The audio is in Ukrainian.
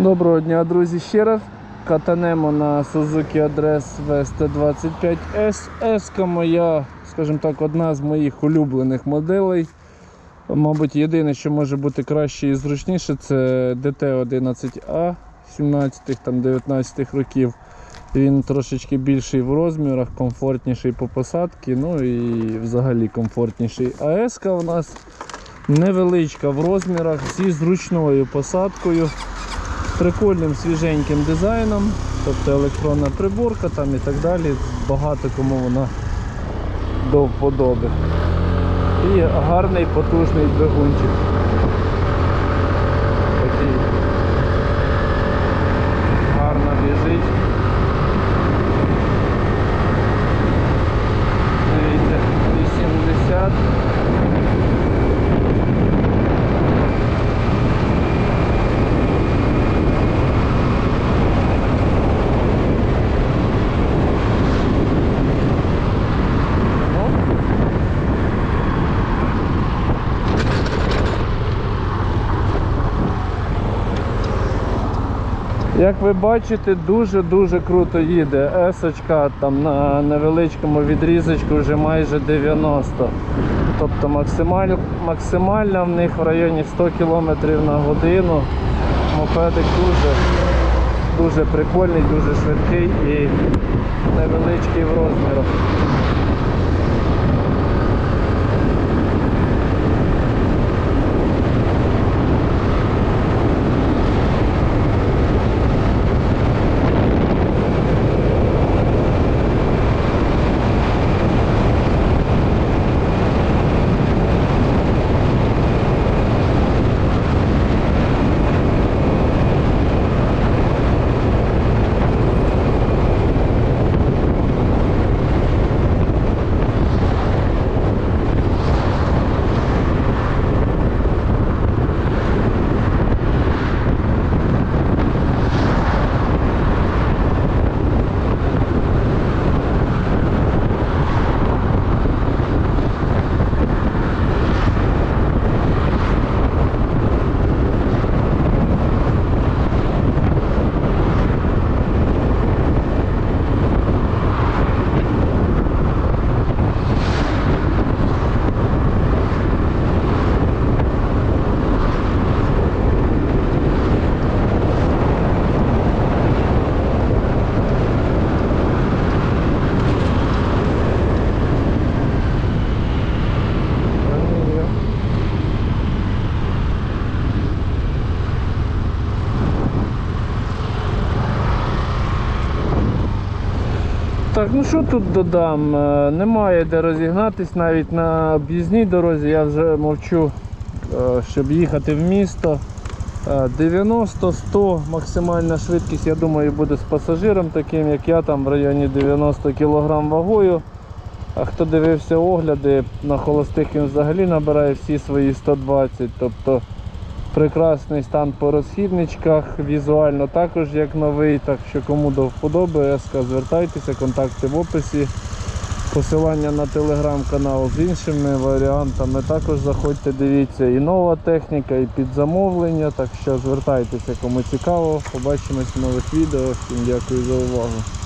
Доброго дня, друзі, ще раз. Катанемо на Suzuki Address VST25S. S моя, скажімо так, одна з моїх улюблених моделей. Мабуть, єдине, що може бути краще і зручніше, це DT11A 17-19 років. Він трошечки більший в розмірах, комфортніший по посадці, ну і взагалі комфортніший. А S у нас невеличка в розмірах зі зручною посадкою прикольним свіженьким дизайном, тобто електронна приборка там і так далі. Багато кому вона до вподоби. І гарний потужний двигунчик. Як ви бачите, дуже-дуже круто їде. Есочка там на невеличкому відрізочку вже майже 90. Тобто максималь, максимальна в них в районі 100 км на годину. Мопедик дуже, дуже прикольний, дуже швидкий і невеличкий в розмірах. Так, ну що тут додам? Е, Немає де розігнатись навіть на об'їзній дорозі, я вже мовчу, е, щоб їхати в місто. Е, 90-100 максимальна швидкість, я думаю, буде з пасажиром таким, як я, там в районі 90 кг вагою. А хто дивився огляди, на холостих він взагалі набирає всі свої 120. Тобто прекрасний стан по розхідничках, візуально також як новий, так що кому до вподоби, СК звертайтеся, контакти в описі. Посилання на телеграм-канал з іншими варіантами. Також заходьте, дивіться і нова техніка, і під замовлення. Так що звертайтеся, кому цікаво. Побачимось в нових відео. Всім дякую за увагу.